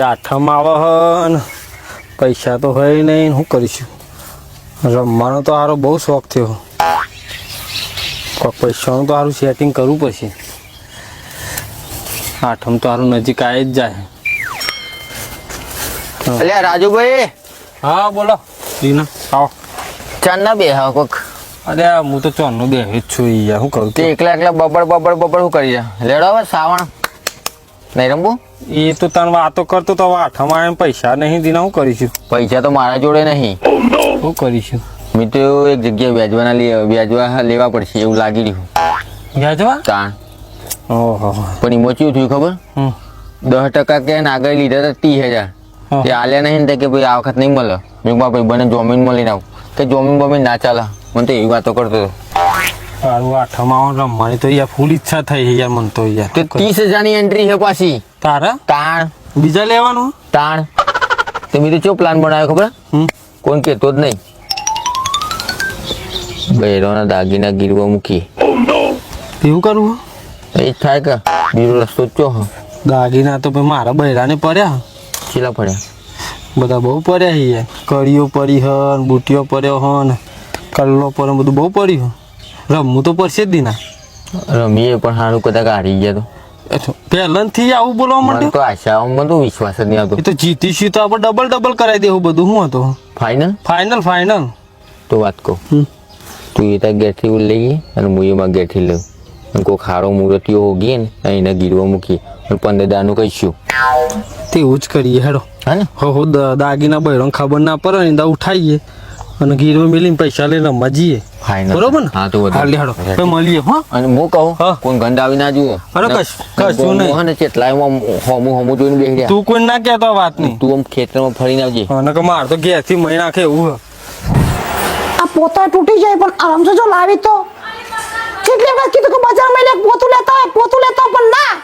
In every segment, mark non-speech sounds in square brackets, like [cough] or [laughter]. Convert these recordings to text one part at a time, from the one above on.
આઠમ આવે હન પૈસા તો હોય નહીં શું કરીશું? રમવાનો તો સારો બહુ શોખ થયો. પૈસાનું તો સારું સેટિંગ કરવું પડશે. આઠમ તો સારું નજીક આવી જ જાય. અલ્યા રાજુભાઈ? હા બોલો. રીના? આવો. ચાંદ ના બે હા કોક. અરે હું તો ચોરનું બે જ છું યાર શું કરું એકલા એકલા બબડ બબડ બબડ શું કરી રહ્યા. લેડો હવે સાવણ. નહીં રમવું? એ તો તને વાતો કરતો તો હવે એમ પૈસા નહીં દીના હું કરીશું? પૈસા તો મારા જોડે નહીં. શું કરીશું? મેં તો એક જગ્યાએ વ્યાજવાના વ્યાજવા લેવા પડશે એવું લાગી રહ્યું. વ્યાજવા? તાણ. ઓહો. પણ એમાં કેવું થયું ખબર? દસ ટકા કે આગળ લીધા હતા ત્રીસ હજાર. તે આલ્યા નહીં ને કે ભાઈ આ વખત નહીં મળે. મેં ભાઈ બને જમીન મળીને આવું. કે જમીન બોમીન ના ચાલે. મને તો એવી વાતો કરતો હતો. સારું આઠમ આવો રમવાની તો યાર ફૂલ ઈચ્છા થઈ છે યાર મને તો યાર. તો ત્રીસ હજારની એન્ટ્રી છે પાછી. તારા? તાણ. બીજા લેવાનું? તાણ. તે મેં તો ચો પ્લાન બનાવ્યો ખબર? કોણ કહેતો જ નહીં. બૈરોના દાગીના ગીરવા મૂકી એવું કરવું? એ થાય કે બીજો રસ્તો ચો હ. દાગીના તો ભાઈ મારા બૈરાને પડ્યા. ચીલા પડ્યા? બધા બહુ પડ્યા છે યાર. કડીઓ પડી હન બુટીઓ પડ્યો હન કલ્લો પડ્યો બધું બહુ પડ્યું. રમવું તો પડશે જ દીના. રમીએ પણ સારું કદાચ હારી ગયા તો. પહેલાથી આવું બોલવા માંડ્યું? તો આશા મને તો વિશ્વાસ જ નહીં આવતો. એ તો જીતીશું તો આપણે ડબલ ડબલ કરાવી દેવું બધું શું હતું? ફાઇનલ ફાઇનલ ફાઇનલ તો વાત કહું. તું એ ત્યાં ઘેરથી લઈ ગઈ અને હું એમાં ગેઠી લઉં. અને કોઈ ખારો મૂર્તિઓ હોગી ને એને ગીરવા મૂકી અને પંદર દાનું કહીશું. તેવું જ કરીએ હેડો. હા હો હો દાગીના બહેરો ખબર ના પડે ને દા ઉઠાઈએ અને ગીરવે મિલીને પૈસા લઈને મજીએ બરોબર ને? હા તો હા લે તો મળીએ હો. અને હું કહું કોણ ગંધ આવી ના જુઓ અરે કશ- કશું નહીં. ને કેટલા એમાં હોમું હોમું જોઈને બેસી રહ્યા તું કોઈ ના કહેતો આ વાત નહીં તું આમ ખેતરમાં ફરીને આવજે. અને કે માર તો ઘેરથી મહી નાખે એવું. આ પોતા તૂટી જાય પણ આરામથી જો લાવી તો. કેટલી વાર કીધું કે બજારમાં લે પોતું લેતા હોય પોતું લેતા પણ ના.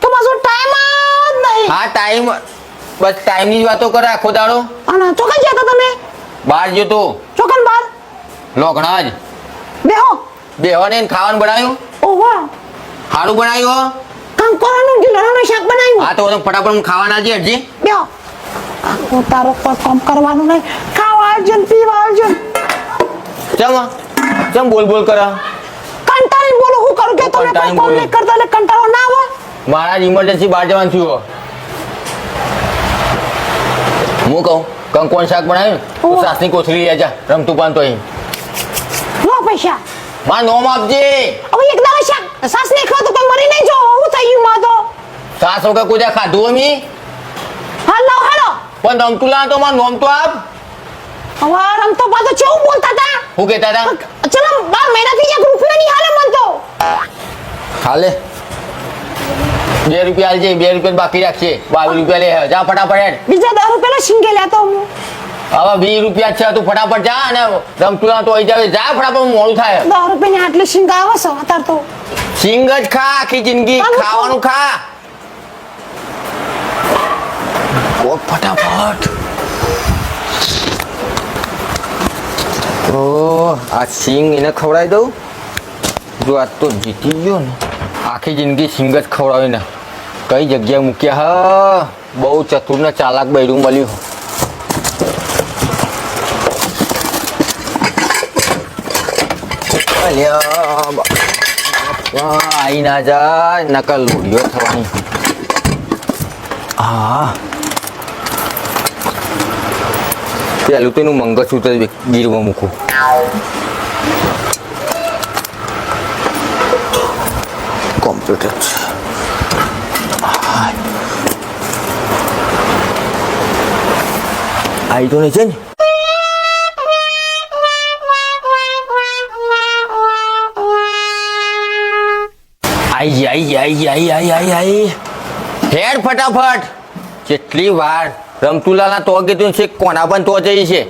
તો મારો ટાઈમ જ નહીં. હા ટાઈમ બસ ટાઈમની ની વાતો કરે આખો દાડો. અને ચોકન જતા તમે? બહાર તું. ચોકન બાર લોકણા જ. બેહો. બેહો ને ખાવાનું બનાવ્યું? ઓહો. સારું બનાવ્યું કંકોરાનું ગિલોરાનું શાક બનાવ્યું? હા તો ફટાફટ હું ખાવાના છે હજી. બેહો. આખો તારો કોઈ કામ કરવાનું નહીં. ખાવા આવજો પીવા આવજો ને. ચમ ચમ બોલ બોલ કરા? કંટાળીને બોલો હું કરું કે તમે કોઈ બોલો. નહીં કરતા એટલે કંટાળો ના આવે મારા ઇમરજન્સી બહાર જવાનું થયું હું કહું? કંકોણ શાક બનાવ્યું. સાસની કોથળી લઈ જા રમતું પાન તો અહીં લો પૈસા માં નોમ આપજે હવે એક દાડો શાક. સાસ ને ખાવ તો મરી નહીં જો હું થઈ ગયું માં તો. સાસ વગર કોઈ ખાધું અમે હાલો હાલો. પણ રમતું લા તો માં નોમ તો આપ. હવે રમતો પાતો કેવું બોલતા હતા? હું કહેતા હતા? ચલો બાર મહિનાથી એક રૂપિયો નહીં હાલે મન તો. હાલે. બે રૂપિયા હાલજે બે રૂપિયા બાકી રાખશે બાવીસ રૂપિયા લે જા ફટાફટ હેડ. બીજા દસ રૂપિયા શીંગે લેતો હું. હવે વીસ રૂપિયા છે તું ફટાફટ જા અને રમતું તો જાવે જા ફટાફટ મોડું થાય. દસ રૂપિયાની આટલી શીંગ આવે છે અત્યારે તો. શીંગ જ ખા આખી જિંદગી. ખાવાનું ખા. ઓ ફટાફટ. ઓ આ સિંગ એને ખવડાવી દઉં? જો આજ તો જીતી ગયો ને. આખી જિંદગી સિંગ જ ખવડાવી ને કઈ જગ્યાએ મૂક્યા? હ બહુ ચતુર ને ચાલાક બૈરું મળ્યું. આઈ ના જાય નકલ લોડિયો થવાની. હા. પેલું તો એનું મંગળસૂત્ર ગીરમાં મૂકું. કોમ્પ્યુટર તો નહીં છે આઈ આઈ આઈ આઈ આઈ આઈ આઈ હેડ ફટાફટ. કેટલી વાર રમતુલાલા તો કીધું છે, કોના પણ તો જઈ છે.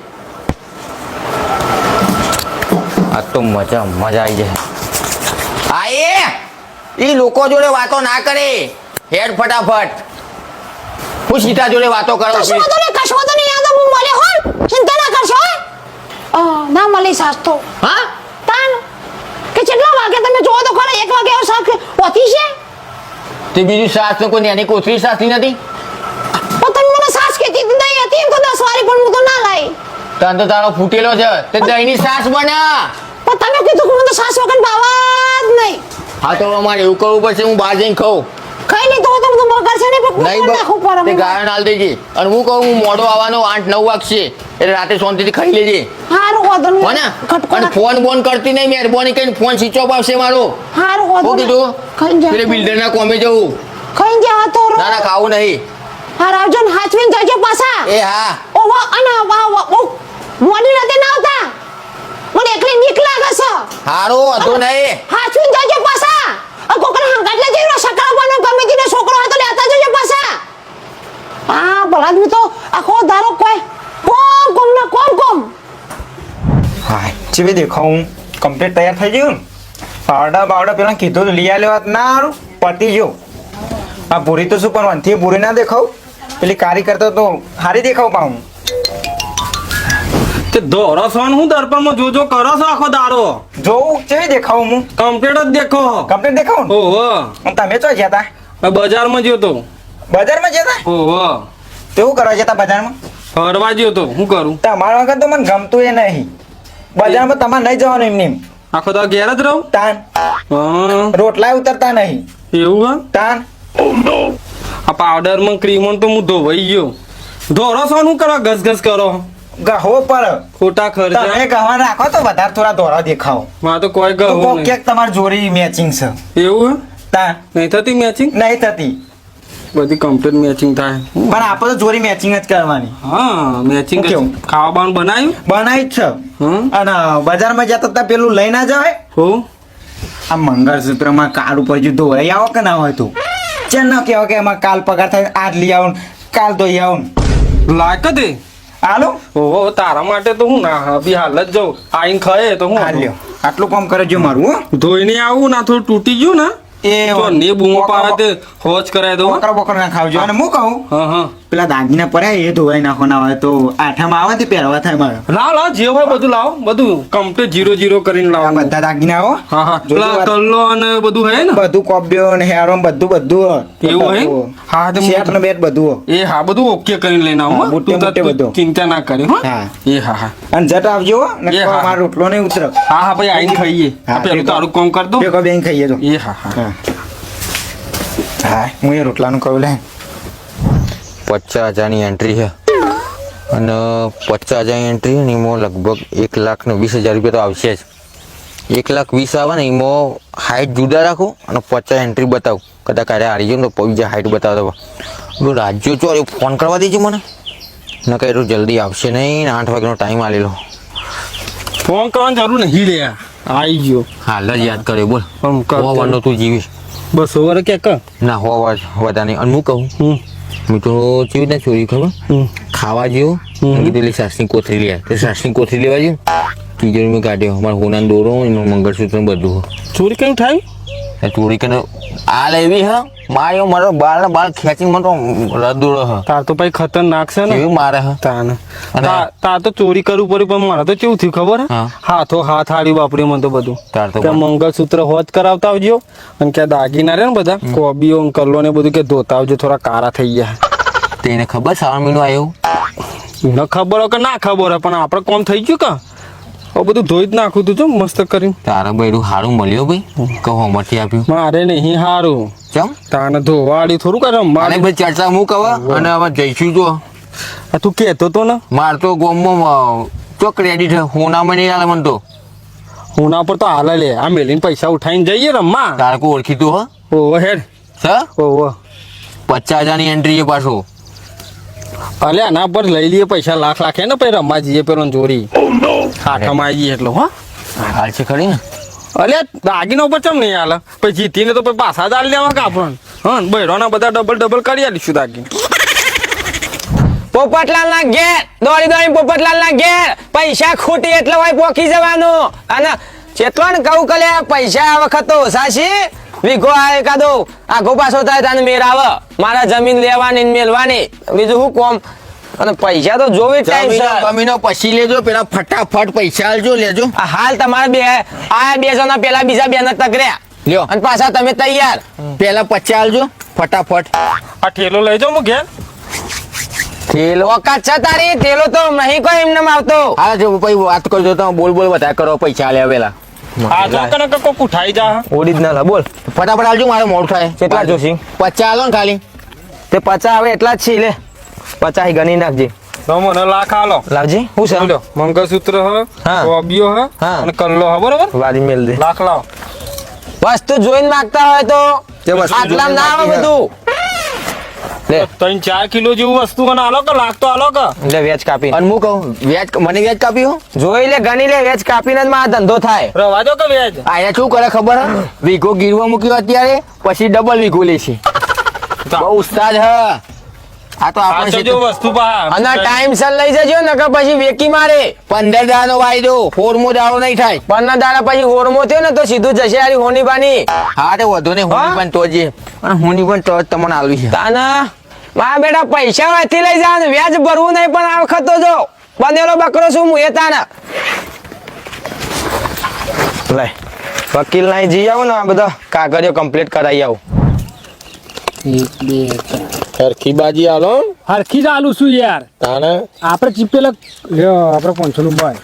આ તો મજા મજા આવી જાય. આયે એ લોકો જોડે વાતો ના કરે. હેડ ફટાફટ. હું સીતા જોડે વાતો કરો. કશો તો નહીં કશો વાંધો નહીં યાદ હું મળે હો ચિંતા ના કરશો હો. ના મળી સાસ તો હા? તાન કે કેટલા વાગે તમે જોવો તો ખરા એક વાગે શાક ઓથી છે? તે બીજું સાસ તો કોઈ એની કોથળી સાસની નથી? પણ તમે મને હતી એમ તો દસ વારી પણ હું તો ના લાવી તને તો તારો ફૂટેલો છે. તે દહીંની સાસ બના. પણ તમે કીધું કે મને તો સાસ વગર ભાવા જ નહીં. હા તો અમારે એવું કરવું પડશે હું બહાર જઈને ખાઉં. ખાઈ લીધું હોય તો બધું છે ને પણ નહીં નાખવું પડે તે ગાયન હાલ દેજે. અને હું કહું હું મોડો આવવાનો આઠ નવ વાગશે. એટલે રાતે શાંતિથી ખાઈ લેજે. હારું વાંધો નહીં. હો ને અને ફોન બોન કરતી નહીં મહેરબાની કરીને ફોન સ્વિચ ઓફ આવશે મારો. હારું વાંધો નહીં. કીધું ખાઈ જા. પેલે બિલ્ડરના કોમે જવું. ખાઈ જા તો ના ના ખાવું નહીં. હા આવજો ને હાચવીને જજો પાછા. એ હા. ઓ વાહ અને વાહ વા ઓ મોડી રાતે ના આવતા? મને એકલી બીક લાગે છે. હારું હતો નહીં. હાચવીને જજો પાછા. આ કોકને હંગાટ લે રો સકરા બનો ગમે તીને છોકરો હતો લેતા જજો પાછા. આ ભલા તો આખો દારો કોઈ કોમ કોમ ના કોમ કોમ હાય ચીવી દેખો હું કમ્પ્લીટ તૈયાર થઈ ગયું ને પાવડા બાવડા પેલા કીધું તો લઈ આલ્યો હોત ના હારું પતી જો આ પૂરી તો શું પણ વનથી પૂરી ના દેખાવ પેલી કારી કરતો તો હારી દેખાવ પાઉં તે દોરો સોન હું દર્પણમાં જોજો કરો છો આખો દારો જોઉં કેવી દેખાવ હું કમ્પ્લીટ જ દેખો કમ્પ્લીટ દેખાવ ને ઓહો તમે ચો જતા આ બજારમાં જ્યો તો બજારમાં જતા ઓહો તેવું કરવા જતા બજારમાં ફરવા ગયો તો હું કરું? તમારા વખત તો મને ગમતું એ નહીં. બજારમાં તમારે નહીં જવાનું એમ નેમ. આખો તો ઘેર જ રહું? તાન. રોટલા ઉતરતા નહીં. એવું હા? તાન. આ પાવડરમાં ક્રીમ તો હું ધોવાઈ ગયો. ધોરો છો શું કરો? ઘસ ઘસ કરો ગહો પર. ખોટા ખર્ચા. તમે ગહવા રાખો તો વધારે થોડા ધોરા દેખાવ. માં તો કોઈ ગહો નહીં. ક્યાંક તમારી જોડી મેચિંગ છે. એવું તા નહીં થતી મેચિંગ નહીં થતી. બધી કમ્પ્લીટ મેચિંગ થાય. પણ આપણે તો જોડી મેચિંગ જ કરવાની. હા મેચિંગ ખાવા બાવાનું બનાવ્યું બનાવી જ છે. અને બજારમાં જતા તા પેલું લઈ ના જવાય? હો. આ મંગળસૂત્રમાં કાળ ઉપર જો ધોવાઈ આવો કે ના હોય તું? ચેન ન કહેવો કે એમાં કાલ પગાર થાય આજ લઈ આવું કાલ ધોઈ આવું. લાયક દે હાલો? ઓહો તારા માટે તો હું ના બી હાલ જ જાઉં. આઈને ખાય તો હું આટલું કામ કરે જો મારું હો. ધોઈને આવું ના થોડું તૂટી ગયું ને. એ તો ને બૂમો પાડે તે હોજ કરાય દો બકરા બકરા ના ખાવજો અને હું કહું હા હા. પેલા દાગીના પડ્યા એ ધોવાઈ નાખો ના હોય તો આઠામાં આવે તે પહેરવા થાય મારે લાવ લાવ જે હોય બધું લાવ બધું કમ્પ્લીટ જીરો જીરો કરીને લાવ. બધા દાગીના હો? હા હા. પેલા કલ્લો અને બધું હે ને? બધું કોબ્યો ને હેરો બધું બધું એવું હે? હા, તો શેટ ને બેટ બધું એ હા બધું ઓકે કરીને લઈને આવું તાર બુટ્ટે બધું. ચિંતા ના કરે હો. એ હા હા. અને જટ આવજો ને મારો રોટલો ને ઉતર. હા હા ભાઈ આઈને ખાઈએ. પેલું તારું કામ કર દો ભેગો બેન ખાઈએ તો એ હા હા. હા. હા હું એ રોટલાનું કહું લે. પચાસ હજારની એન્ટ્રી છે. અને પચાસ હજારની એન્ટ્રી ને એમાં લગભગ એક લાખ ને વીસ હજાર રૂપિયા તો આવશે જ. એક લાખ વીસ આવે ને એમાં હાઇટ જુદા રાખો અને પચાસ એન્ટ્રી બતાવું. કદાચ ક્યારે હારી જાઉં તો બીજા હાઇટ બતાવતો પેલું રાજ્યો ચો ફોન કરવા દેજો મને. ન કહે જલ્દી આવશે નહીં આઠ વાગ્યાનો ટાઈમ આલેલો ફોન કરવાની જરૂર નહીં રે આવી ગયો. હાલ જ યાદ કર્યો બોલ. હો તું જીવીશ. બસ વર કે ના હોવા વધારે નહીં અને હું કહું? હમ મેં તો કેવી રીતના ચોરી ખબર? ખાવા જેવો. કીધું સાસની કોથળી લે. તે સાસની કોથળી લેવા જેવું તિજોરી મેં કાઢ્યો. મારા હોના દોરો એનું મંગળસૂત્ર બધું. ચોરી કેમ થાય? ચોરી કરીને આ લેવી હ માર્યો મારો બાળ ને બાળ ખેંચી મને રદુડો હ તાર તો ભાઈ ખતરનાક છે ને. એવી મારે હ? તાને. અને- તાર તો ચોરી કરવું પડ્યું પણ મારે તો કેવું થયું ખબર? હાથો હાથ હાડી વાપરી મને તો બધું. તાર તો મંગળસૂત્ર હોત કરાવતા આવજો અને કે દાગીના રે ને બધા કોબીઓ કલ્લો ને બધું કે ધોતા આવજો થોડા કારા થઈ ગયા. તેને ખબર શ્રાવણ મહિનો આવ્યો ન ખબર હોય કે ના ખબર હોય પણ આપણે કોમ થઈ ગયું કે? હવે બધું ધોઈ જ નાખું તું જો મસ્ત કરીને. તારા બૈરું સારું મળ્યો ભાઈ. કહો મટી આપ્યું. મારે નહીં હારું. ચમ? તાને ધોવાડી થોડું કરે મારે ભાઈ ચર્ચા હું કહવા અને હવે જઈશું જો. આ તું કહેતો તો ને. માર તો ગોમમાં તો ક્રેડિટ હોનામાં મને આલે મને તો. હુના પર તો હાલે લે. આ મેલીને પૈસા ઉઠાઈને જઈએ રમવા તારે કોઈ ઓળખીતું હો? ઓહો હેડ. સ? ઓહો. પચાસ હજારની એન્ટ્રી છે પાછો. અલે આના પર લઈ લઈએ પૈસા. લાખ લાખ હે ને પછી રમવા જઈએ પેલો ચોરી હાથમાં આવી જઈએ હો. હાલ છે ખરી ને? અલે દાગીના ઉપર ચમ નહીં હાલે? પછી જીતીને તો પાછા દાલ લેવા કે આપણને? હા બૈરોના બધા ડબલ ડબલ કરી આલીશું દાગીને. પોપટલાલ ના ઘેર દોડી દોડી પોપટલાલ ના ઘેર પૈસા ખૂટી એટલે હોય પોકી જવાનું. અને જેટલો ને કહું કલે પૈસા આ વખત તો ઓછા છે વીઘો આવે કાદો આઘો પાછો થાય તાને મેળ આવે. મારા જમીન લેવાની મેળવાની. બીજું શું કોમ? અને પૈસા તો જોવે જમીનો પછી લેજો પેલા ફટાફટ પૈસા આલજો લેજો. હાલ તમારે બે આ બે જણા પેલા બીજા બે ને તકર્યા લ્યો. અને પાછા તમે તૈયાર. પેલા પછી આલજો ફટાફટ. આ ઠેલો લઈ જાઉં હું ઘેર. થેલો ઓકાત છે તારી? તેલો તો નહીં કોઈ એમને આવતો. હા જો વાત કરજો તો બોલ બોલ વધારે કરો પૈસા લે પેલા આ જો કને કોક ઉઠાઈ જા. ઓરિજિનલ બોલ. ફટાફટ આવજો મારે મોડું થાય કેટલા જોશી? પચાસ આલો ને ખાલી. તે પચા આવે એટલા જ છે લે. પચાસ ગણી નાખજે. તો લાખ આલો. લાવજી. હું છે? મંગળસૂત્ર હ હા. હ અને કલ્લો હ બરોબર? વારી મેલ દે. લાખ લાવ. વસ્તુ જોઈને માંગતા હોય તો આટલા ના આવે બધું. ત્રણ ચાર કિલો જેવું વસ્તુ મને આલો કે લાખ તો આલો કે? લે વેચ કાપી. અને હું કહું વ્યાજ મને વેચ કાપી હું? જોઈ લે ગણી લે વેચ કાપીને જ મારો ધંધો થાય. રવા દો કે વેચ આયા શું કરે ખબર? હે વીઘો ગીરવા મૂક્યો અત્યારે પછી ડબલ વીઘો લેશે. બહુ ઉસ્તાદ હ. આ તો આપણે જો વસ્તુ પા અને ટાઈમ સર લઈ જજો નકર પછી વેકી મારે. 15 દાડાનો વાયદો હોરમો દાડો નહીં થાય. પન્ના દાડા પછી હોરમો થયો ને તો સીધું જશે આરી હોની બાની હા તે વધો ને હોની? પણ તો જે હુંડી પણ તો તમને આલવી છે. તાના મા બેટા પૈસા વાથી લઈ જા વ્યાજ ભરવું નહીં પણ આ વખત તો જો બનેલો બકરો છું હું એ તાના. લે વકીલ નહીં જઈ આવો ને આ બધા કાગળિયો કમ્પ્લીટ કરાવી આવું. સરખી બાજી આલો. હરખી જ આલું છું યાર. તાને આપણે ચીપેલા લ્યો આપણે પાંચસો ભાઈ.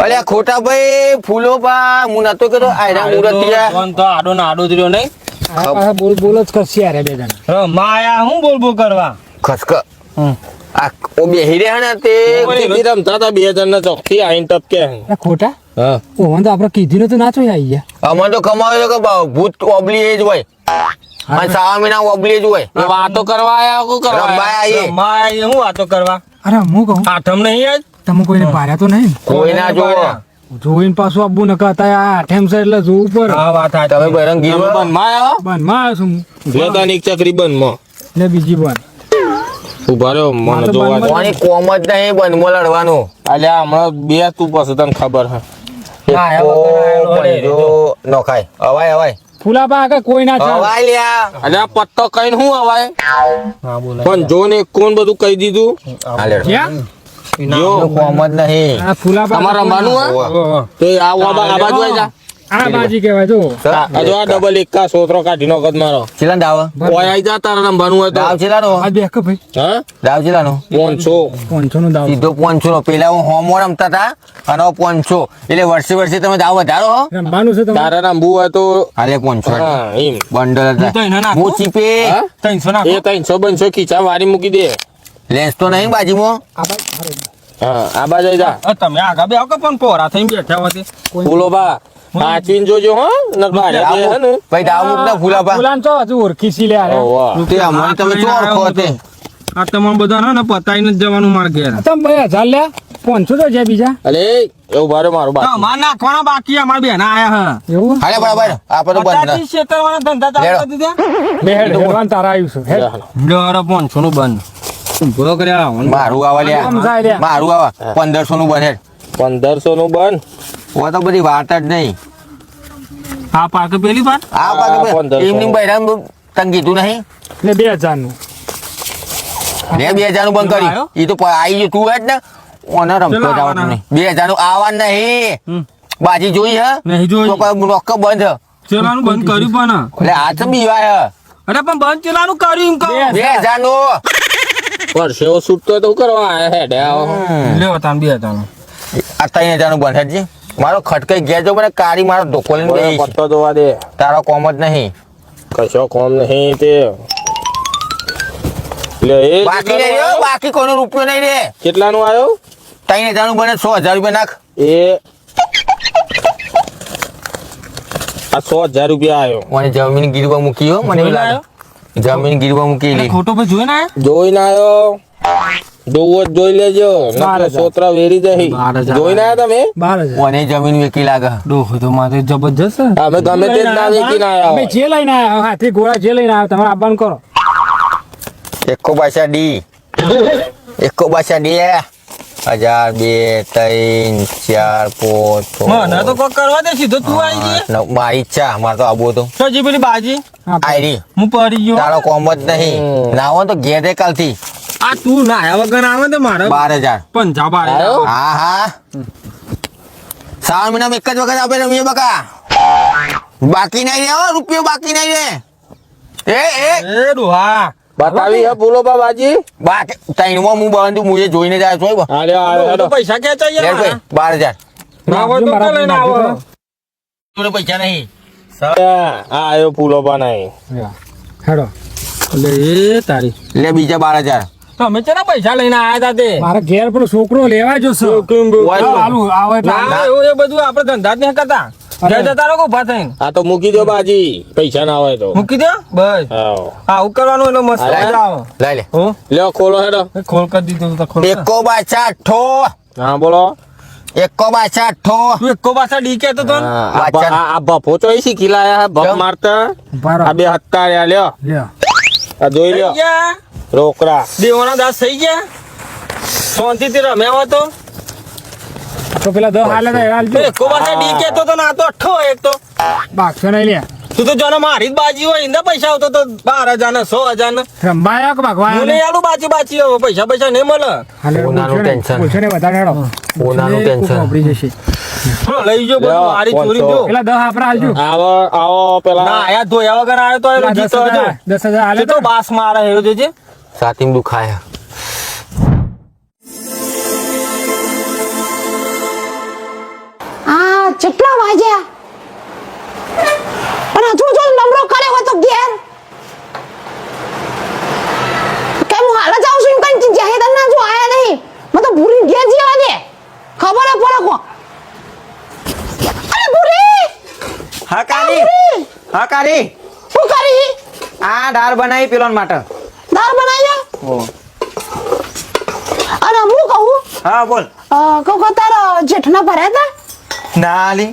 અલે આ ખોટા ભાઈ ફૂલો બા હું નતો કેતો આયરા મુરતિયા ફોન તો આડો ના આડો થયો નહીં. આ બોલ બોલ જ કરશે યાર બે જણા. માયા હું બોલ બોલ કરવા? ખસક. આ ઓ બેહી રહ્યા ને તે રમતા હતા બે જણ ને ચોખ્ખી આઈન ટપકે ખોટા? હા. ઓહન તો આપણે કીધી ને તો નાચો આવી ગયા. અમને તો કમાવેલો કે બા- ભૂત ઓબલી એ જ હોય. સાવા મહિના ઓબલી જ હોય. વાતો કરવા આયા કો કરવા રંબાય આઈએ હું વાતો કરવા? અરે હું કહું? આઠમ નહીં આજ? તમે કોઈને પાર્યા તો નહીં? કોઈ ના જોવો. જોઈને પાછું આબુ ન કહેતા આ આઠેમ છે એટલે જોવું પડે. હા વાત આ તમે બરંગ ગીરો બનમાં આવો બંધમાં આવ્યો છું હું. વેદાનિક ચક્રી બનમાં ને બીજી બન ઊભા રહ્યો મને જોવા. કોની કોમ જ નહીં બનમાં લડવાનું. અલ્યા હમણાં બે તું પછી તને ખબર હે. એકો નોખાય. અવાય અવાય. ફૂલાબા આગળ કોઈ ના થાય. અવાય લ્યા. અલ્યા પત્તો કઈને હું અવાય પણ જો ને કોણ બધું કહી દીધું? હા. ક્યાં? જો. કોમ નહીં. આ ફૂલાબા તમારે હે ઓવા. તો આ આ આ બાજુ આવી જા. આ બાજી કહેવાય જો આ જો આ ડબલ એકા સોતરો કાઢી નો કદ મારો. ચિલન દાવ ઓય આઈ જા તારે રમવાનું હોય તો. દાવ ચિલાનો આ બે ભાઈ. હા? દાવ ચિલાનો પાંચસો. પાંચસો નો દાવ. સીધો પોંચો નો પેલા હું હોમો રમતા હતા અને હવે પોંચો એટલે વર્ષે વર્ષે તમે દાવ વધારો રમવાનું છે તમારે? તારા નામ બુ હોય તો અરે પોંચો હા એમ. બંડલ હતા. હું ચીપે હા? ત્રણસો નાખો? એ 300 બનશો ખીચા વારી મૂકી દે. લેન્સ તો નહીં બાજુમાં. આ. હા આ બાજુ જા. તમે આગળ બે આવકો પણ પોરા થઈ બેઠા હોતે? બોલો બા સાચવીને જોજો હો ન ભાડ્યા હે ને. ભાઈ દાવ મૂક ના ફૂલાપા ફૂલાન તો હજુ ઓરખી સી લે અરે. તે અમને તમે તે. આ તમામ બધા ને પતાઈને જ જવાનું માર ઘેર. તમે ભાઈ હજાર લે પાંચસો તો છે બીજા. અરે એવું ભારે મારું બા અમાર નાખવાના બાકી અમાર બેન આયા હે. એવું? હાલે બરાબર આપણે તો બંધ છેતરવાના ધંધા ચાલુ. કરી દીધા બે હેડ હેડવાન તારા આવ્યું છે હેડ. ડર પાંચસો નું બંધ. ભૂલો કર્યા મારું આવા લ્યા. લ્યા. મારું આવા. પંદરસો નું બને. પંદરસો નું બન? ઓ તો બધી વાત જ નહીં. આ પાક પેલી વાત? આ હા, એમની બૈરામ તને કીધું નહીં? ને બે હજારનું બે બે હજારનું બંધ કર્યું. એ તો આઈ ગયું તું જ ને. ઓને રમતો ચલો જ આવડતું આવવાના. નહીં બે હજારનું આવવાનું નહીં. બાજી જોઈ હે? નહીં જોઈ. નોક બંધ. ચલાનું બંધ કર્યું પણ. એટલે હાથ બીવાય હે. અરે પણ બંધ ચલાનું કર્યું એમ કહું. બે હજારનું વર્ષે છૂટતો તો કરવા આયા હેડે આવો. લેવો તાન બે તાન આ ત્રણ હજારનું બંધ હેડજી. મારો ખટકાઈ ગેજો મને કારી મારો ધોકો લઈને ઓય, પત્તો દોવા દે. તારો કોમ જ નહીં. કશો કોમ નહીં તે. લે એ બાકી રે, બાકી કોનો રૂપિયો નહીં રે. કેટલાનું આવ્યો? ત્રણ હજારનું બને સો હજાર રૂપિયા નાખ. એ. આ સો હજાર રૂપિયા આવ્યો. મને જમીન ગીરવા મૂક્યો મને એવું લાગે. જમીન ગીરવા મૂકેલી. ખોટો પછી જોઈ ને જોઈને આવ્યો જોવો જોઈ લેજો. સોતરા વેરી હજાર. જોઈને આવ્યા તમે? જમીન વેકી લાગે? ડોહો તો મારે જબરજસ્ત અમે ગમે તે જ ના વેચીને અમે જે લઈને આવ્યા હાથી ઘોડા જે લઈને આવ્યા તમારે આપવાનું કરો. એકો પાછા ડી. એકો પાછા ડી હજાર બે ત્રણ ચાર પાંચ છ, મને તો કોક કરવા દે સીધો તું આવી આઠ, નવ. મારી ઈચ્છા મારે તો આબુ તો. તો જી પેલી બાજી? આયરી. હું પડી ગયો. તારો કોમ જ નહીં. ના હોય તો ઘેરે કાલથી. આ તું નાયા વગર આવે તો મારે બાર હજાર. પંજાબ આવ્યો? હા હા. શ્રાવણ મહિનામાં એક જ વખત આપે રમીએ બકા. બાકી નહીં રે રૂપિયો બાકી નહીં રે. એ એ. એ ડોહા બતાવી હે બોલો બાબાજી. બા ત્રણમાં હું બંધ મુજે જોઈને જાય છો બ- અરે અરે પૈસા કે લે ભાઈ, બાર હજાર ના હોય તો તો લઈને આવો જોડે પૈસા નહીં. આ આયો ફૂલો નહીં હેડો. એટલે એ તારી. લે બીજા બાર હજાર. તમે ચેના પૈસા લઈને આયા તા તે? મારા ઘેર પણ છોકરો લેવા જો. હાલું આવે એવું એ બધું આપણે ધંધા જ નહીં કરતા. જય જતા રહો ઊભા થઈને. આ તો મૂકી દો બાજી. પૈસા ના હોય તો. મૂકી દો? બસ. હા આવું કરવાનું એટલે મસ્ત હા, મજા આવે. લઈ લે લ્યો ખોલો હેડો. ખોલ કરી દીધું તો ખોલ. એકો બાચા અઠ્ઠો હા બોલો. એકો અઠ્ઠો તું એકો પાછા ડી કેતો તો ને? આ શીખી લાયા મારતા. આ બે હત્તા રહ્યા લ્યો. લ્યો. આ જોઈ લ્યો. રોકડા. દેવાના દાસ થઈ ગયા? શાંતિથી રમ્યા તો? તો પેલા દસ હાલે તો. તો એકો પાછા ડી કેતો તો ને તો અઠ્ઠો એક તો. બાકસો નહીં લે. તું તો જોને મારી જ બાજી હોય ઇંદા પૈસા આવતો તો બાર હજાર ને સો હજાર ને રંભાયા કે ભાગવા હું આવ્યા બાજી બાજી હવે પૈસા પૈસા નહીં મળે. ઓનાનું ટેન્શન. પૂછે ને વધારે હેડો. ઓનાનું ટેન્શન. વાપરી જશે. હા, લઈ જો બધું મારી ચોરી. જો. પેલા દસ આપરા હાલજો. આવો આવો પેલા ના આયા ધોયા વગર આયો તો જીતો હતો હજાર દસ હજાર હાલે તો. બાસ મારે હેરો જોજે સાતીમ દુખાય. આ કેટલા વાગ્યા પણ હજુ જો નમરો કરે હોય તો ઘેર. કેમ હું હાલ જાઉં છું એમ કઈ જાહેર ના જો આયા નહીં? મેં તો ભૂરી ઘેર જીવા દે. ખબર હે પડે કો અરે ભૂરી! હા કારી હા કારી શું કરી? આ દાળ બનાવી પેલોન માટે. દાળ બનાવી? અને હું કહું? હા બોલ. કહું કે તારા જેઠના ભર્યા હતા? ના આલી.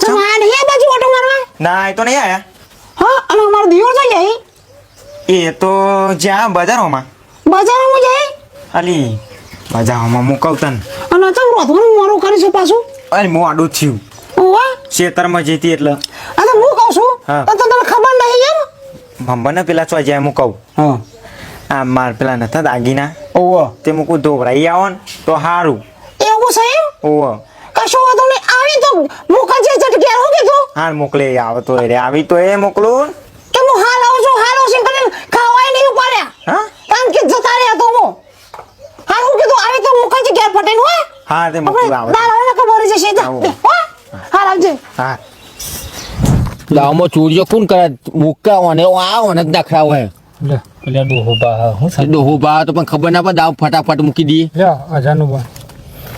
તો આ નહીં આ બાજુ ઓટો મારવા? ના એ તો નહીં આયા. હા અને અમારો દિયોર તો જાય એ તો જ્યાં બજારોમાં. બજારોમાં જાય અલી બજારોમાં મુકવ તન અને તો રોધવાનું કરી કરીશું પાછું? અરે હું આડું થયું ઓવા ખેતરમાં જઈતી એટલે. અને હું કહું છું? તો તને ખબર નહીં એમ? ભંબને પેલા છો જ્યાં કહું હા. આ માર પેલા નતા દાગીના? ઓવો તે મૂકું ધોવરાઈ આવો ને તો સારું એવું છે એમ? ઓહો. કશો વાંધો નહીં. આવી તો મુકજે જટકે હું કીધું? હાલ મોકલે આવ તો એ રે. આવી તો એ મોકલું. કે હું હાલ આવું છું હાલ આવું છું કરીને ખાવાય નહીં ઉપાડ્યા. હા? કારણ કે જતા રહ્યા તો હું. હા હું કીધું આવી તો મુકજે ઘેર પટેલ હોય હા તે મોકલું આવે દાળ ને ખબર જશે. હો. હાલ આવજે. હા. દાવમાં ચોરીઓ કોણ કરે મુક્કા ઓને આ ઓને જ નખરા હોય. લે. પેલા ડોહો બા હું ડોહો બા તો પણ ખબર ના પડે દાવ ફટાફટ મૂકી દઈએ. લ્યો હજારનું બન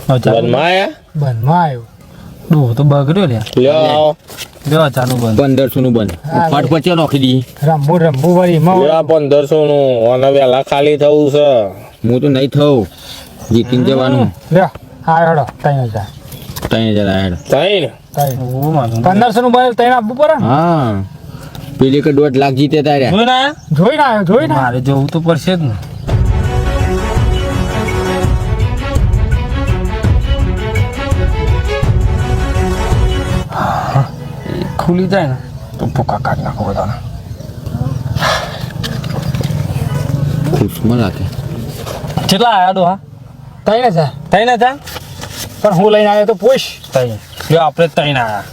બનમાં આયા? બંધમાં આવ્યો. ડોહો તો બગડ્યો લે લ્યો. આવો બે હજારનું બન પંદરસો નું બન ફટ ફટફટ નોખી દઈએ. રંબુ રંબુ વળી એમાં લ્યો પંદરસો નું અને વેલા ખાલી થવું છે. હું તો નહીં થઉં. જીતીને જવાનું. લ્યો આ હેડો ત્રણ હજાર. ત્રણ હજાર આયા થઈ ને ત્રણ. પંદરસો નું બન ત્રણ આપવું પડે હા. પેલી કે દોઢ લાખ જીતે તારે જોઈ ના જોઈને ના જોઈને આવ્યો. મારે જવું તો પડશે જ ને. ખુલી જાય ને તો ભૂખા કાઢ નાખો બધાને. ખુશમાં લાગે કેટલા આયા ડોહા ત્રણ હજાર ત્રણ હજાર પણ હું લઈને આવ્યો તો પૂછ જો આપણે આવ્યા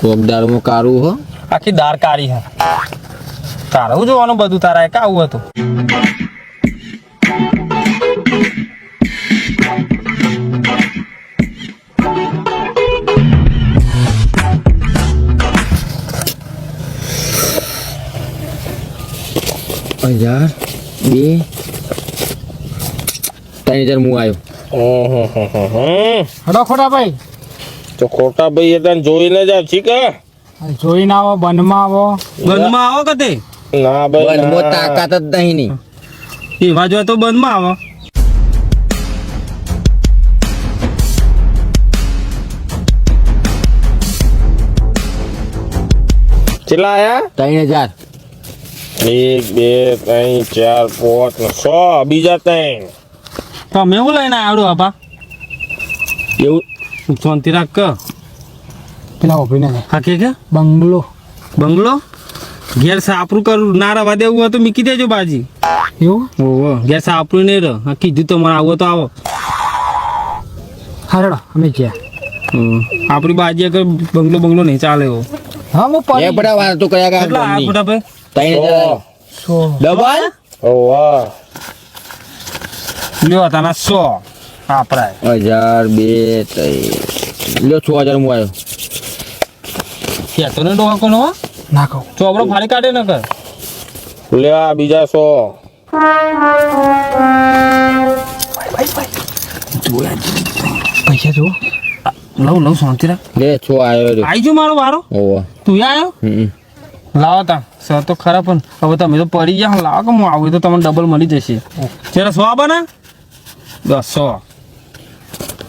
કોક ચોકદારમાં કારું હો. આખી દાર કાઢી હે. તારું જોવાનું બધું? તારા એક આવું હતું. હજાર બે. ત્રણ હજાર હું આવ્યો. હડો ખોટા ભાઈ. તો ખોટા ભાઈ એટલે જોઈને જ છી કે જોઈને આવો બંધમાં આવો. બંધમાં આવો કે તે? ના ભાઈ બંધમાં ના. તાકાત જ નહીં ની. એવા જોઈએ તો બંધમાં આવો. કેટલા આયા? ત્રણ હજાર. એક બે ત્રણ ચાર પાંચ સો છ. બીજા ત્રણ. તમે એવું લઈને આવડું બાપા? એવું? શાંતિ રાખ કે. પેલા ઊભી ને હા કે કે? બંગલો. બંગલો? ઘેર સાપરું કરું ના રવા દેવું હોય તો મીકી દેજો બાજી. એવું? ઓહો ઘેર સાપરું નહીં રહ. હા કીધું તો મને આવો તો આવો. હા હેડો અમે ગયા. આપણી બાજી અગર બંગલો બંગલો નહીં ચાલે એવો હા હું પડે. પડી બધા વાત તો કયા કેટલા આ ફોટા ભાઈ? હજાર ડબલ? ઓહો. લ્યો તાના 100 આપડા હજાર બે ત્રણ. લ્યો છ હજાર હું આવ્યો કહેતો ને ડોહા કોનો હો? નાખો ચોપડો ફાડી કાઢે ને કર. લે આ બીજા સો. પૈસા જો લઉં લઉં શાંતિ રાખ. લે છો આવ્યો આવી જો મારો વારો? ઓવા તું આવ્યો હમ. લાવો તા. સર તો ખરા પણ હવે તમે તો પડી ગયા લાવો કે હું આવું તો તમને ડબલ મળી જશે. ચલો સો બના દસ સો.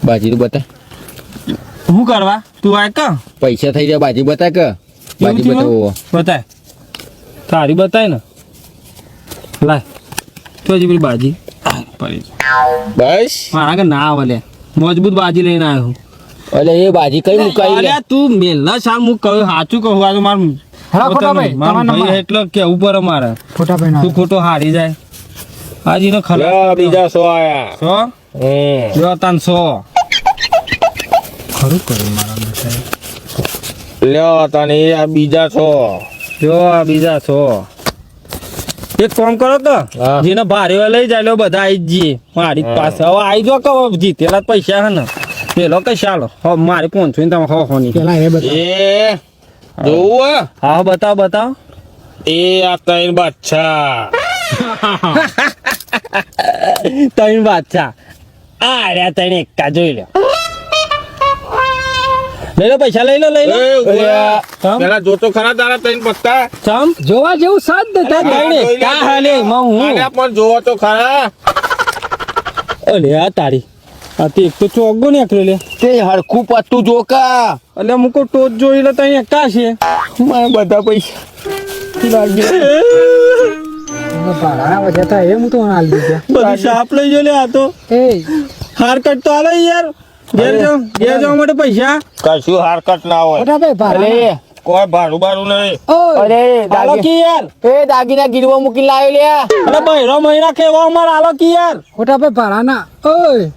બાજી તો બતા શું કરવા? તું આ કા. પૈસા થઈ જાય બાજી બતાય કે. બાજી બતાવો. બતાય. તારી બતાય ને. લાય. તો હજી પેલી બાજી. બસ. મારા કે ના આવે લે. મજબૂત બાજી લઈને આવ્યો એટલે એ બાજી કઈ મુકાઈ અરે તું તું મેલના શામ હું કહ્યું સાચું કહું આ તો મારું ભાઈ. એટલે કેવું પડે મારે ફોટા ભાઈ તું ખોટો હારી જાય. હાજી નો ખરા બીજા સો આયા. સો? હમ. જો તાન સો. ખરું કર્યું મારા માટે? લ્યો તને આ બીજા છો. જો આ બીજા છો. એક કામ કરો તો. જેને ભારે હોય લઈ જાય લો બધા આવી જઈએ. મારી પાસે હવે આવી જો કહો જીતેલા પૈસા હે ને. પેલો કઈ ચાલો હો મારે ફોન છું તમે હો હો ની પેલા એ બધા એ જોવું હે? હા બતાવો બતાવો. એ આ ત્રણ બાદશાહ. [laughs] ત્રણ બાદશાહ. આ રહ્યા ત્રણ એકા જોઈ લો લઈ લો પૈસા લઈ લો લઈ લો. પેલા જોતો ખરા તારા ત્રણ પત્તા? ચમ. જોવા જેવું સાત દેતા ત્રણ કા હાલે માં હું? પણ જોવો તો ખરા. અલે આ તારી. આ તે એક તો ચોગો નીકળ્યો લે. તે હરખું પત્તું જોકા એટલે મુકો ટોચ જોઈ લે ત્યાં એકા છે? મારા બધા પૈસા. બધી સાપ લઈ જો લે આ તો. હાર કટ તો આલે યાર. ઘેર જાઓ ઘેર જવા માટે પૈસા. કશું હારકટ ના હોય. ભાઈ કોઈ ભાડું ભાડું નહીં. અરે આલો કી યાર એ દાગીના ગીરવા મૂકી લાવી લે. અરે બહેરો મહિના કેવા અમાર? આલો કી યાર ખોટા ભાઈ ભાડાના. ઓય.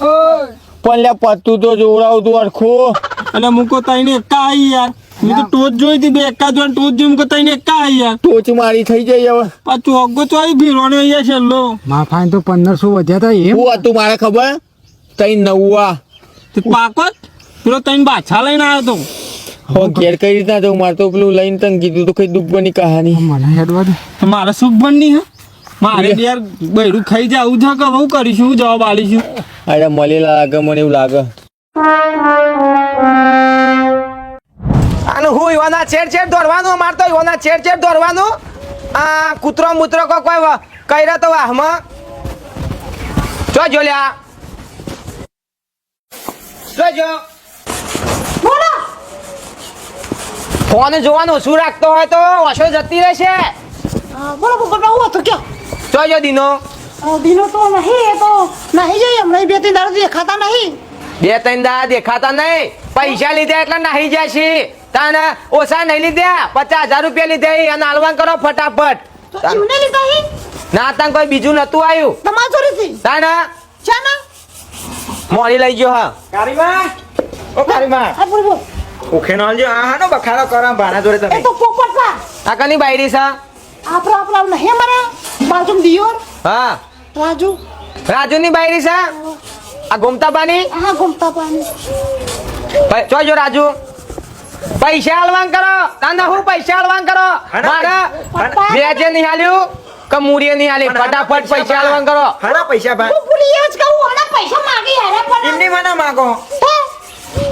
ઓય. પણ લે પત્તું તો જોવડાવતું હરખું અને મુકો તઈને એકા આવી યાર. મેં તો ટોચ જોઈ હતી બે એકા જોઈને ટોચ જોઈ મુકો તઈને એકા આવી યાર. ટોચ મારી થઈ જાય હવે. પાછું અગ્ગો તો આવી ભીરવાનો અહીંયા છેલ્લો. માફાઈને તો પંદરસો વધ્યા હતા એમ. હું હતું મારે ખબર? તઈ નવા તે પાકો પેલો તઈને બાછા લઈને આવ્યો તો. ઘેર કઈ રીતના જવું મારે તો પેલું લઈને તને કીધું તો કઈ દુઃખ કહાની. મને હેડવા દે. મારે સુખ બનની હે? મારે બી યાર બૈરું ખાઈ જાય આવું છે કે હું કરીશું? જવાબ આલીશું અરે મળેલા લાગે મને એવું લાગે. અને હું ઈવાના છેડ છેડ દોરવાનું? માર તો ઈવાના છેડ છેડ દોરવાનો. આ કૂતરો મૂતરો કો કોઈ વા- કર્યા તો વાહમાં જો જો લ્યા જો જો બોલો. ફોન જોવાનું શું રાખતો હોય તો? ઓછો જતી રહેશે. બોલો બોલો હું હતું કયો. જો જો દીનો દિનો તો નહીં એ તો નહીં જઈએ. હમણાં બે ત્રણ દાડો દેખાતા નહીં. બે ત્રણ દા દેખાતા નહીં. પૈસા લીધા એટલે નાહી જાય છે તાને ઓછા નહીં લીધા. પચાસ હજાર રૂપિયા લીધા અને હાલવાન કરો ફટાફટ. તો એમને લીધા હી? ના તાન કોઈ બીજું નતું આવ્યું. તમારા તાને? ને મોડી લઈ ગયો હા. કારીમાં? ઓ કારીમાં. હા બોલ બોલ. ઉખેનો આલજો આ હાનો બખાડો કરો ભાણા જોડે એ તમે તો પોપટ પા આ કની બાયરી છે? આપણા આપણા નહીં અમારા બાજુ દિયોર? હા. રાજુ? રાજુની બાયરી સા આ ગોમતા પાણી હા ગોમતા પાણી જોજો રાજુ. પૈસા હાલવાન કરો. તાને હું પૈસા હાલવાન કરો. મારા વેચે નહીં હાલ્યું. કે નહીં આલી ફટાફટ પૈસા હાલવાન કરો. હાના પૈસા ભાઈ હું ભૂલી જ કહું આના પૈસા માંગી યાર પણ. એમની મને માંગો.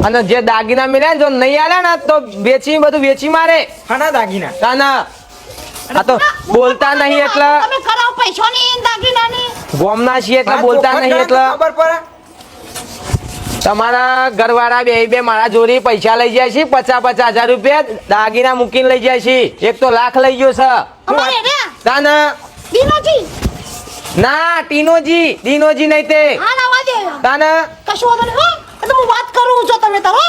અને જે દાગીના મળ્યા ને જો નહીં આલે ને તો વેચી બધું વેચી મારે. હાના દાગીના. તાના આ તો બોલતા નહીં એટલે. તમે કરાવ પૈસો ની દાગીના ની ગોમના છીએ એટલે બોલતા નહીં એટલે. ખબર પડે. તમારા ઘરવાળા બે બે મારા જોડી પૈસા લઈ જાય છે પચાસ પચાસ હજાર રૂપિયા દાગીના મૂકીને લઈ જાય છે. એક તો લાખ લઈ ગયો છે. તાના દિનોજી ના ટીનોજી. દીનોજી નહીં તે. હા લાવા દે. તાના? કશું વાંધો નહીં. હો તો હું વાત કરું છો તમે તારો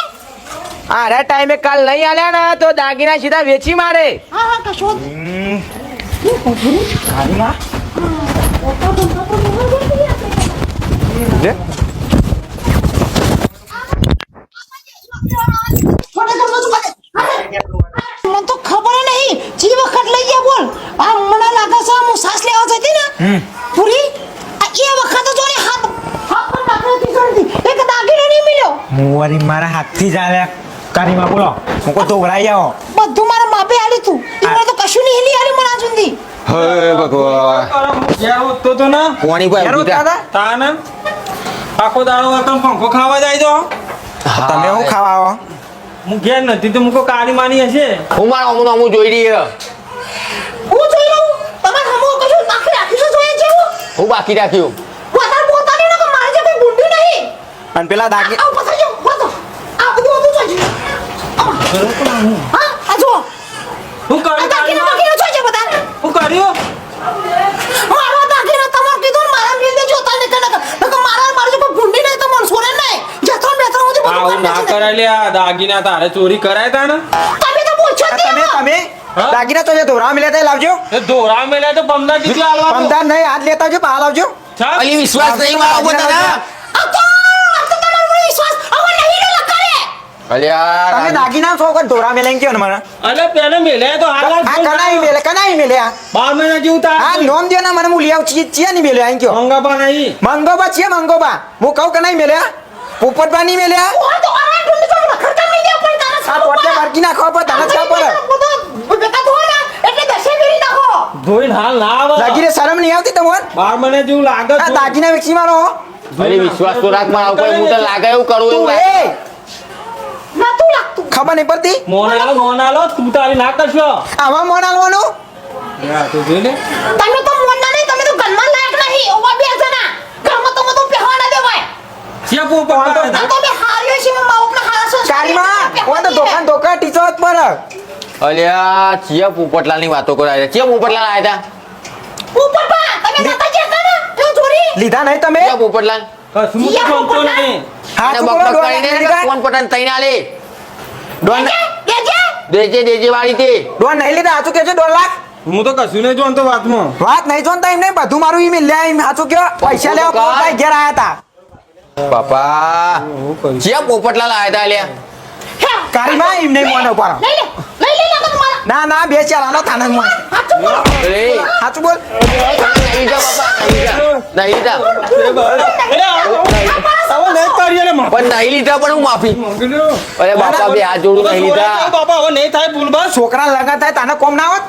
આરા ટાઈમે કાલ નહીં આલ્યા ને તો દાગીના સીધા વેચી મારે. હા હા કશો વાંધો નહીં જી વખત લઈ ગયા બોલ. આ મને લાગે છે હું સાસ લેવા જતી ને પૂરી આ એ વખત તો જોડે હાથ હાથ પર નાખી હતી જોડી એક દાગીનો નહીં મળ્યો. મુવારી મારા હાથથી જ આવ્યા કારીમાં બોલો. હું કો દોગરાઈ આવો બધું મારા માપે આલી તું. ઈમાં તો કશું નહીં હેલી આલી મને સુધી હે ભગવાન. યાર ઉતો તો ના? કોણી ભાઈ ઉઠા તાન? આખો દાડો હતો પંખો ખાવા જાય તો? તમે હું ખાવા આવો? હું ઘેર નથી તો મુકો કાળી માની હશે? હું મારા અમુક અમુક જોઈ રહી હું. જોઈ લઉં તમાર હમો કશું બાકી રાખ્યું જોઈએ છે હું બાકી રાખ્યું. વધારે પોતાની ને કે મારે જે કોઈ બુંડી નહીં. અને પેલા દાગી આવ પસાઈ જાવ વાતો. આ બધું બધું જોઈ હા આ જો હું કર્યું બધા. હું કર્યું મારા દાગીના તમારે કીધું ને મારા મિલ દેજો તાને કે નકર નકર મારા મારે જો કોઈ બુંડી નહીં તો મને છોડે નહીં જતો ને બેતો હું બધું આવું ના કરાય લે આ દાગીના તારે ચોરી કરાય તા ને તમે તો બોલ આ તમે તમે? દાગીના તો જે ધોરા મેલા તે લાવજો. એ દોરા મેલ્યા તો પંદર ટીકી આલવા. પમદાર નહીં આજ લેતા આવજો પાલ આવજો અલી વિશ્વાસ નહીં મારા ઉપર તને આ તો આ તો તમારો મને વિશ્વાસ હવે નહીં ને અલ્યા તમે દાગીના છો કોઈ ધોરા મિલાઈ ગયો મને? અલે પેલે મેલ્યા તો હાલ આ કનાઈ મેલે કનાઈ મેલ્યા. બાર મહિના જેવું તાર આ નોમ દે ના મને હું લઈ આવું છીએ છીએ નહીં મેલ્યા અહીં ગયો મંગાપા નહીં. મંગોબા છીએ મંગોબા. હું કહું કનાઈ મેલ્યા પાણી મે મેલ્યા ઓ તો અરે ઢૂંઢ તો ખર્ચા નહીં દે પણ તારા આ પોટલે બારકી નાખો પર તારા ખબર પડે બેટા ધો ના એટલે દશે વેરી નાખો. ધોઈન હાલ ના આવે. રે શરમ નહીં આવતી તમને? બાર મને જેવું લાગે આ છે. દાગીના વેચી મારો અરે વિશ્વાસ તો રાખ મારા ઉપર હું તો લાગે એવું કરું એવું તું ના તું લાગતું. ખબર નહીં પડતી? મોનાલો મોનાલો તું તારી ના કરશો. આવા મોન આલવાનું? તું જોઈ લે. તમે તો મોનના નહીં તમે તો ગનમાં લાયક નહીં ઓવા બે જણા ઘરમાં તો મતો પહેવા ના દેવાય છે પણ તો તમે હાર્યો છે મે માવપના હારા સંસ્કાર કારીમાં તો દોકાન દોકાન ટીચર પર અલ્યા ચિયા પોપટલાલની વાતો કરાય છે. ચિયા પોપટલાલ આયા હતા પોપટલા તમે નતા જતા ને? એ ચોરી લીધા નહીં તમે? ચિયા પોપટલાલ? કશું તો પોપટલાલ. નહીં? હા અને શું બક બોલો બક કરીને લીધા ફોન પટાઈને તઈને આલે. ડોન દેજે દેજે દેજે વાળી તે. ડોન નહીં લીધા હાચું કેજો દોઢ લાખ? હું તો કશું નહીં જોનતો વાતમાં. વાત નહીં જોનતા એમને બધું મારું ઈ મિલ્યા એમ હાચું કયો પૈસા લેવા તો પોતાય ઘેર આયા હતા બાપા ચિયા પોપટલાલ આયા હતા અલ્યા હે કારીમાં એમ નહીં મોને ઉપર લઈ લે લઈ લે લાગત મારા ના ના બે ચાર આનો થાને મોન હાચું બોલો. અરે. હાચું બોલ. નહીં જા બાપા નહીં જા. પણ નહીં લીધા પણ હું માફી. અરે બાપા બે હાથ જોડું નહીં લીધા. બાપા હવે નહીં થાય ભૂલ બસ છોકરા લગા થાય તાને કોમ ના આવત